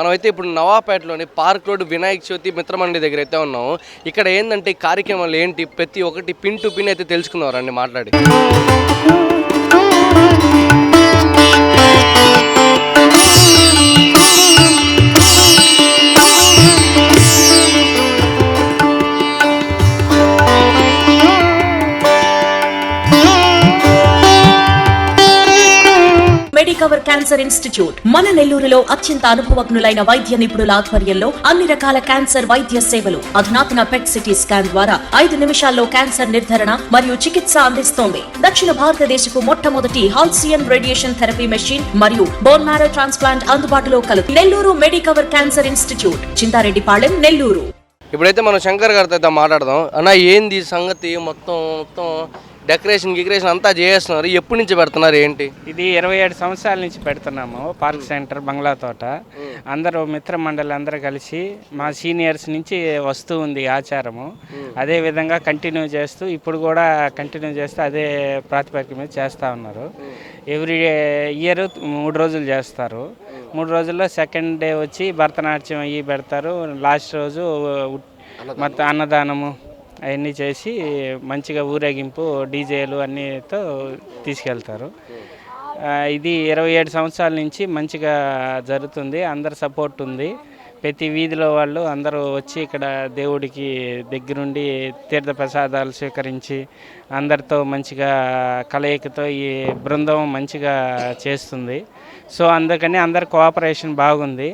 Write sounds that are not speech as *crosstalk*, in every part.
మనమైతే ఇప్పుడు నవాపేటలోని పార్క్ రోడ్ వినాయక చవితి మిత్రమండి దగ్గర అయితే ఉన్నాము. ఇక్కడ ఏంటంటే కార్యక్రమాలు ఏంటి? ప్రతి ఒక్కటి పిన్ టు పిన్ అయితే తెలుసుకున్నారండి మాట్లాడి. మెడికవర్ క్యాన్సర్ ఇన్స్టిట్యూట్ మన నెల్లూరులో అత్యంత అనుభవజ్ఞులైన వైద్య నిపుణుల ఆధ్వర్యంలో అన్ని రకాల క్యాన్సర్ వైద్య సేవలు అధునాతన పెట్ సిటీ స్కాన్ ద్వారా ఐదు నిమిషాల్లో క్యాన్సర్ నిర్ధారణ మరియు చికిత్స అందిస్తోంది. దక్షిణ భారతదేశపు మొట్టమొదటి హాల్సియన్ రేడియేషన్ థెరపీ మెషిన్ మరియు బోన్ మ్యారో ట్రాన్స్ప్లాంట్ అందుబాటులో కలదు Nellore Medicover cancer institute Chintareddypalem Nellore. ఇప్పుడైతే మనం శంకర్ గారితో అయితే మాట్లాడదాం. అన్న ఏంది సంగతి? మొత్తం మొత్తం డెకరేషన్ గికరేషన్ అంతా చేస్తున్నారు. ఎప్పటి నుంచి పెడుతున్నారు ఏంటి? ఇది ఇరవై ఏడు సంవత్సరాల నుంచి పెడుతున్నాము పార్క్ సెంటర్ బంగ్లా తోట. అందరూ మిత్ర మండలి అందరూ కలిసి మా సీనియర్స్ నుంచి వస్తూ ఉంది ఆచారము. అదే విధంగా కంటిన్యూ చేస్తూ ఇప్పుడు కూడా కంటిన్యూ చేస్తూ అదే ప్రాతిపదిక మీద చేస్తూ ఉన్నారు. ఎవ్రీ ఇయర్ మూడు రోజులు చేస్తారు. మూడు రోజుల్లో సెకండ్ డే వచ్చి భరతనాట్యం అవి పెడతారు. లాస్ట్ రోజు మొత్తం అన్నదానము. అవన్నీ చేసి మంచిగా ఊరేగింపు డీజేలు అన్నితో తీసుకెళ్తారు. ఇది ఇరవై ఏడు సంవత్సరాల నుంచి మంచిగా జరుగుతుంది. అందరి సపోర్ట్ ఉంది. ప్రతి వీధిలో వాళ్ళు అందరూ వచ్చి ఇక్కడ దేవుడికి దగ్గరుండి తీర్థ ప్రసాదాలు స్వీకరించి అందరితో మంచిగా కలయికతో ఈ బృందం మంచిగా చేస్తుంది. సో అందుకని అందరి కోఆపరేషన్ బాగుంది.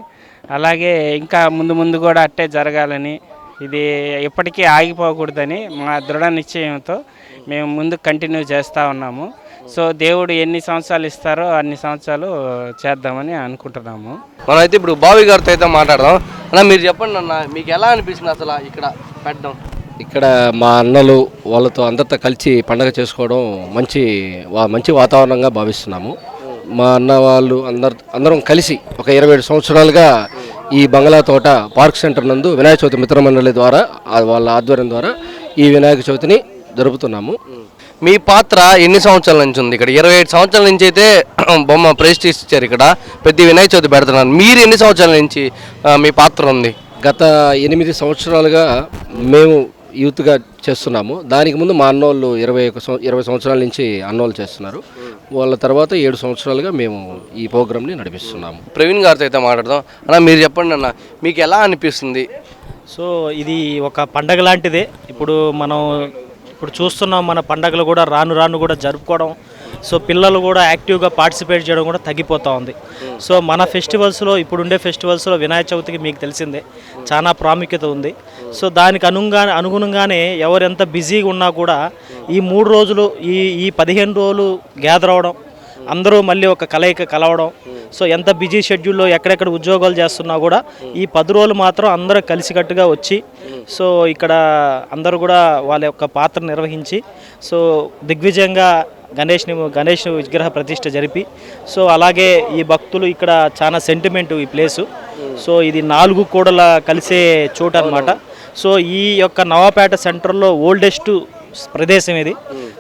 అలాగే ఇంకా ముందు ముందు కూడా అట్టే జరగాలని ఇది ఎప్పటికీ ఆగిపోకూడదని మా దృఢ నిశ్చయంతో మేము ముందు కంటిన్యూ చేస్తూ ఉన్నాము. సో దేవుడు ఎన్ని సంవత్సరాలు ఇస్తారో అన్ని సంవత్సరాలు చేద్దామని అనుకుంటున్నాము. మనం అయితే ఇప్పుడు బావి గారితో అయితే మాట్లాడదాం. అన్న మీరు చెప్పండి అన్న మీకు ఎలా అనిపిస్తుంది అసలు ఇక్కడ పెట్టడం? ఇక్కడ మా అన్నలు వాళ్ళతో అందరితో కలిసి పండగ చేసుకోవడం మంచి వా- మంచి వాతావరణంగా భావిస్తున్నాము. మా అన్న వాళ్ళు అందరు అందరం కలిసి ఒక ఇరవై ఏడు సంవత్సరాలుగా ఈ బంగ్లా తోట పార్క్ సెంటర్ నందు వినాయక చవితి మిత్రమండలి ద్వారా వాళ్ళ ఆధ్వర్యం ద్వారా ఈ వినాయక చవితిని జరుపుతున్నాము. మీ పాత్ర ఎన్ని సంవత్సరాల నుంచి ఉంది ఇక్కడ? ఇరవై ఏడు సంవత్సరాల నుంచి అయితే *clears throat* బొమ్మ ఇచ్చారు ఇక్కడ. ప్రతి వినాయక చవితి పెడుతున్నారు. మీరు ఎన్ని సంవత్సరాల నుంచి మీ పాత్ర ఉంది? గత ఎనిమిది సంవత్సరాలుగా మేము యూత్గా చేస్తున్నాము. దానికి ముందు మా అన్నోళ్ళు ఇరవై ఒక ఇరవై సంవత్సరాల నుంచి అన్నోళ్ళు చేస్తున్నారు. వాళ్ళ తర్వాత ఏడు సంవత్సరాలుగా మేము ఈ ప్రోగ్రామ్ని నడిపిస్తున్నాము. ప్రవీణ్ గారితో అయితే మాట్లాడదాం. అన్న మీరు చెప్పండి అన్న మీకు ఎలా అనిపిస్తుంది? సో ఇది ఒక పండగ లాంటిదే. ఇప్పుడు మనం ఇప్పుడు చూస్తున్నాం మన పండగలు కూడా రాను రాను కూడా జరుపుకోవడం. సో పిల్లలు కూడా యాక్టివ్గా పార్టిసిపేట్ చేయడం కూడా తగ్గిపోతూ ఉంది. సో మన ఫెస్టివల్స్లో ఇప్పుడుండే ఫెస్టివల్స్లో వినాయక చవితికి మీకు తెలిసిందే చాలా ప్రాముఖ్యత ఉంది. సో దానికి అనుగుణంగా అనుగుణంగానే ఎవరు ఎంత బిజీగా ఉన్నా కూడా ఈ మూడు రోజులు ఈ ఈ పదిహేను రోజులు గ్యాదర్ అవడం అందరూ మళ్ళీ ఒక కలయిక కలవడం సో ఎంత బిజీ షెడ్యూల్లో ఎక్కడెక్కడ ఉద్యోగాలు చేస్తున్నా కూడా ఈ పది రోజులు మాత్రం అందరూ కలిసికట్టుగా వచ్చి సో ఇక్కడ అందరూ కూడా వాళ్ళ యొక్క పాత్ర నిర్వహించి సో దిగ్విజయంగా గణేష్ని గణేష్ విగ్రహ ప్రతిష్ట జరిపి సో అలాగే ఈ భక్తులు ఇక్కడ చాలా సెంటిమెంట్ ఈ ప్లేసు సో ఇది నాలుగు కూడల కలిసే చోటు అనమాట సో ఈ యొక్క నవాపేట సెంటర్లో ఓల్డెస్ట్ ప్రదేశం ఇది.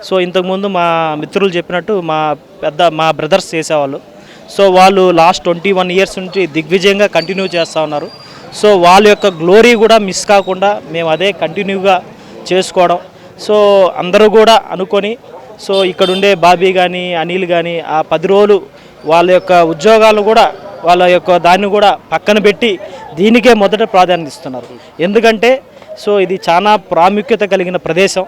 సో ఇంతకుముందు మా మిత్రులు చెప్పినట్టు మా పెద్ద మా బ్రదర్స్ చేసేవాళ్ళు. సో వాళ్ళు లాస్ట్ ట్వంటీ వన్ ఇయర్స్ నుంచి దిగ్విజయంగా కంటిన్యూ చేస్తూ ఉన్నారు. సో వాళ్ళ యొక్క గ్లోరీ కూడా మిస్ కాకుండా మేము అదే కంటిన్యూగా చేసుకోవడం. సో అందరూ కూడా అనుకొని సో ఇక్కడ ఉండే బాబీ కానీ అనిల్ కానీ ఆ పది రోజులు వాళ్ళ యొక్క ఉద్యోగాలు కూడా వాళ్ళ యొక్క దాన్ని కూడా పక్కన పెట్టి దీనికే మొదట ప్రాధాన్యత ఇస్తున్నారు. ఎందుకంటే సో ఇది చాలా ప్రాముఖ్యత కలిగిన ప్రదేశం.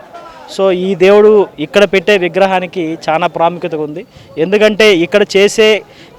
సో ఈ దేవుడు ఇక్కడ పెట్టే విగ్రహానికి చాలా ప్రాముఖ్యత ఉంది. ఎందుకంటే ఇక్కడ చేసే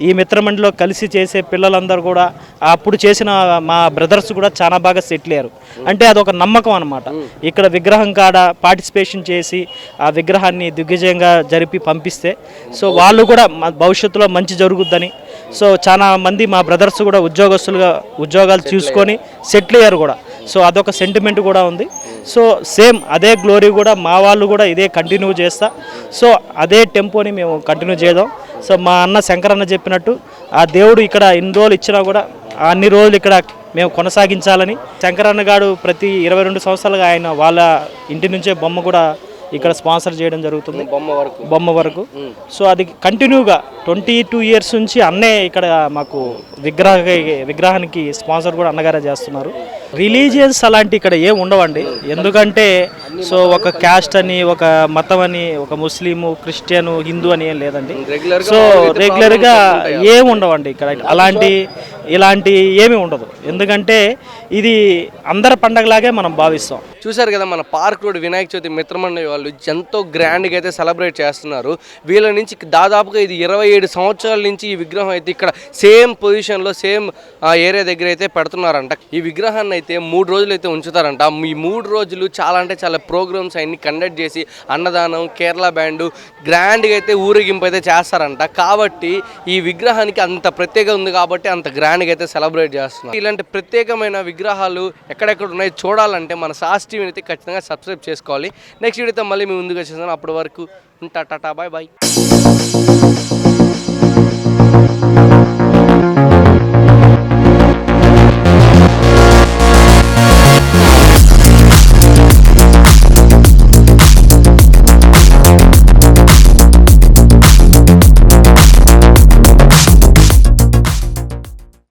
ఈ మిత్రమండలిలో కలిసి చేసే పిల్లలందరూ కూడా అప్పుడు చేసిన మా బ్రదర్స్ కూడా చాలా బాగా సెటిల్ అయ్యారు. అంటే అదొక నమ్మకం అనమాట ఇక్కడ విగ్రహం కాడ పార్టిసిపేషన్ చేసి ఆ విగ్రహాన్ని దిగ్విజయంగా జరిపి పంపిస్తే సో వాళ్ళు కూడా భవిష్యత్తులో మంచి జరుగుద్దని. సో చాలా మంది మా బ్రదర్స్ కూడా ఉద్యోగస్తులుగా ఉద్యోగాలు చూసుకొని సెటిల్ అయ్యారు కూడా. సో అదొక సెంటిమెంట్ కూడా ఉంది. సో సేమ్ అదే గ్లోరీ కూడా మా వాళ్ళు కూడా ఇదే కంటిన్యూ చేస్తా. సో అదే టెంపోని మేము కంటిన్యూ చేద్దాం. సో మా అన్న శంకర్ అన్న చెప్పినట్టు ఆ దేవుడు ఇక్కడ ఇన్ని రోజులు ఇచ్చినా కూడా అన్ని రోజులు ఇక్కడ మేము కొనసాగించాలని. శంకరన్న గారు ప్రతి ఇరవై రెండు సంవత్సరాలుగా ఆయన వాళ్ళ ఇంటి నుంచే బొమ్మ కూడా ఇక్కడ స్పాన్సర్ చేయడం జరుగుతుంది. బొమ్మ వరకు. బొమ్మ వరకు. సో అది కంటిన్యూగా ట్వంటీ టూ ఇయర్స్ నుంచి అన్నే ఇక్కడ మాకు విగ్రహ విగ్రహానికి స్పాన్సర్ కూడా అన్నగారే చేస్తున్నారు. రిలీజియన్స్ అలాంటి ఇక్కడ ఏం ఉండవండి. ఎందుకంటే సో ఒక క్యాస్ట్ అని ఒక మతం అని ఒక ముస్లిము క్రిస్టియన్ హిందూ అని ఏం లేదండి. సో రెగ్యులర్గా ఏం ఉండవండి ఇక్కడ. అలాంటి ఇలాంటి ఏమీ ఉండదు. ఎందుకంటే ఇది అందరి పండగలాగే మనం భావిస్తాం. చూశారు కదా మన పార్క్ రోడ్ వినాయక చవితి మిత్రమండలి వాళ్ళు ఎంతో గ్రాండ్గా అయితే సెలబ్రేట్ చేస్తున్నారు. వీళ్ళ నుంచి దాదాపుగా ఇది ఇరవై ఏడు సంవత్సరాల నుంచి ఈ విగ్రహం అయితే ఇక్కడ సేమ్ పొజిషన్లో సేమ్ ఏరియా దగ్గర అయితే పెడుతున్నారంట. ఈ విగ్రహాన్ని అయితే మూడు రోజులు అయితే ఉంచుతారంట. ఈ మూడు రోజులు చాలా అంటే చాలా ప్రోగ్రామ్స్ అన్ని కండక్ట్ చేసి అన్నదానం కేరళ బ్యాండు గ్రాండ్గా అయితే ఊరేగింపు అయితే చేస్తారంట. కాబట్టి ఈ విగ్రహానికి అంత ప్రత్యేకత ఉంది కాబట్టి అంత గ్రాండ్గా అయితే సెలబ్రేట్ చేస్తున్నారు. ఇలాంటి ప్రత్యేకమైన విగ్రహాలు ఎక్కడెక్కడ ఉన్నాయి చూడాలంటే మన సాస్ టీవీని అయితే ఖచ్చితంగా సబ్స్క్రైబ్ చేసుకోవాలి. నెక్స్ట్ వీడియోతో మళ్ళీ మీ ముందుకు వచ్చేసాను అప్పటి వరకు ఉంటా టాటా బాయ్ బాయ్.